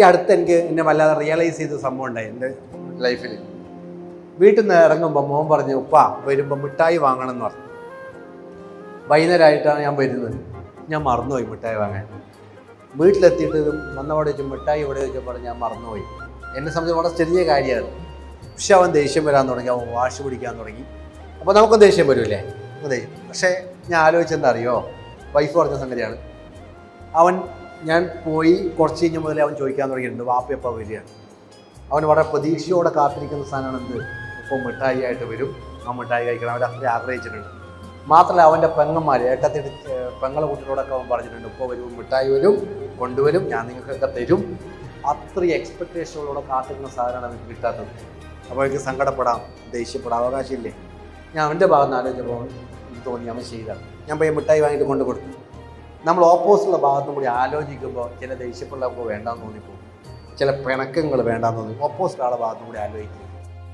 ഈ അടുത്ത് എനിക്ക് എന്നെ വല്ലാതെ റിയലൈസ് ചെയ്ത സംഭവം ഉണ്ടായി. എന്റെ ലൈഫിൽ വീട്ടിൽ നിന്ന് ഇറങ്ങുമ്പോൾ മോൻ പറഞ്ഞു ഉപ്പ വരുമ്പോൾ മിഠായി വാങ്ങണം എന്ന് പറഞ്ഞു. വൈകുന്നേരമായിട്ടാണ് ഞാൻ വരുന്നത്. ഞാൻ മറന്നുപോയി മിഠായി വാങ്ങാൻ. വീട്ടിലെത്തിയിട്ട് വന്നവിടെ വെച്ച് മിഠായി ഇവിടെ വെച്ചപ്പോൾ ഞാൻ മറന്നുപോയി. എന്നെ സംബന്ധിച്ച് വളരെ ചെറിയ കാര്യമാണ്. പക്ഷെ അവൻ ദേഷ്യം വരാൻ തുടങ്ങി. അവൻ വാശി പിടിക്കാൻ തുടങ്ങി. അപ്പോൾ നമുക്കും ദേഷ്യം വരുമല്ലേ ദേഷ്യം പക്ഷേ ഞാൻ ആലോചിച്ചെന്താ അറിയോ? വൈഫ് പറഞ്ഞ സംഗതിയാണ്. അവൻ ഞാൻ പോയി കുറച്ച് കഴിഞ്ഞ മുതലേ അവൻ ചോദിക്കാൻ തുടങ്ങിയിട്ടുണ്ട് വാപ്പ എപ്പോൾ വരികയാണ് അവൻ വളരെ പ്രതീക്ഷയോടെ കാത്തിരിക്കുന്ന സാധനമാണ് എന്ത്? ഇപ്പോൾ മിഠായി ആയിട്ട് വരും. ആ മിഠായി കഴിക്കണം അവൻ അത്രയും ആഗ്രഹിച്ചിട്ടുണ്ട്. മാത്രമല്ല അവന്റെ പെങ്ങന്മാർ ഏട്ടത്തിന്റെ പെങ്ങളെ കുട്ടികളോടൊക്കെ അവൻ പറഞ്ഞിട്ടുണ്ട് ഇപ്പോൾ വരും മിഠായി വരും കൊണ്ടുവരും ഞാൻ നിങ്ങൾക്കൊക്കെ തരും. അത്രയും എക്സ്പെക്ടേഷനോടെ കാത്തിരുന്ന സാധനമാണ് അവർക്ക് കിട്ടാത്തത്. അപ്പോൾ എനിക്ക് സങ്കടപ്പെടാം ദേഷ്യപ്പെടാം അവകാശമില്ലേ? ഞാൻ അവന്റെ ഭാഗത്ത് ആലോചിച്ചപ്പോൾ തോന്നി അവൻ ചെയ്താണ് ഞാൻ പോയി മിഠായി വാങ്ങിയിട്ട് കൊണ്ടു കൊടുത്തു നമ്മൾ ഓപ്പോസിറ്റുള്ള ഭാഗത്തും കൂടി ആലോചിക്കുമ്പോൾ ചില ദേഷ്യപ്പെടലൊക്കെ വേണ്ടാന്ന് തോന്നിപ്പോകും. ചില പിണക്കങ്ങൾ വേണ്ടാന്ന് തോന്നി ഓപ്പോസിറ്റ് ആളുടെ ഭാഗത്തും കൂടി ആലോചിക്കും.